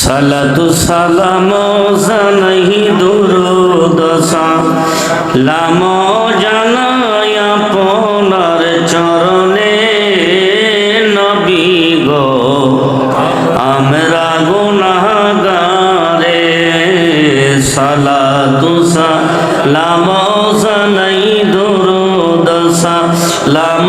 সালাতু সালাম জানাই দুরুদ সালাম জানাই আপনার চরণে নবী গো। আমরা গুনাহগারে সালাতু সালাম জানাই দুরুদ সালাম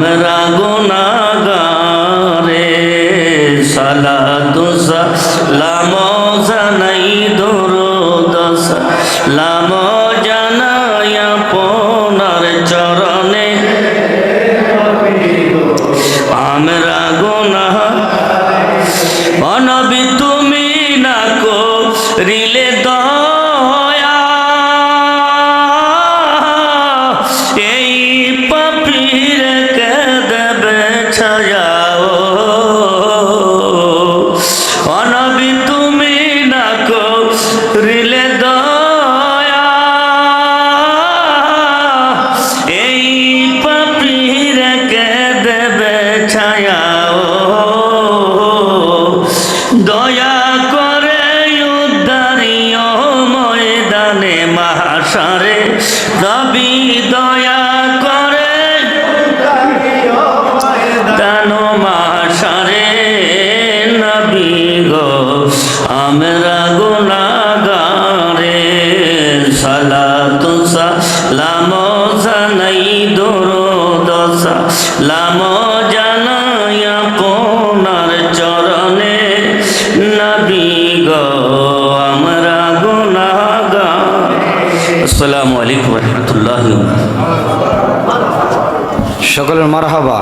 আমরা গুনাহগারে সালাতু লাম জানাই দরুদ লাম জানাই আপনার চরণে আমরা গুণা অনবী করিলে দয়া। এই পাপির কে দেবে ছায়াও দয়া করে উদ্ধারিও ময়দানে মাহাসারে রবি দয়া। দরুদ সালাম জানাই চরণে। নবী গো আমরা গুনাগার আসসালামু আলাইকুম রহমতুল্লাহ সকলের মারহাবা।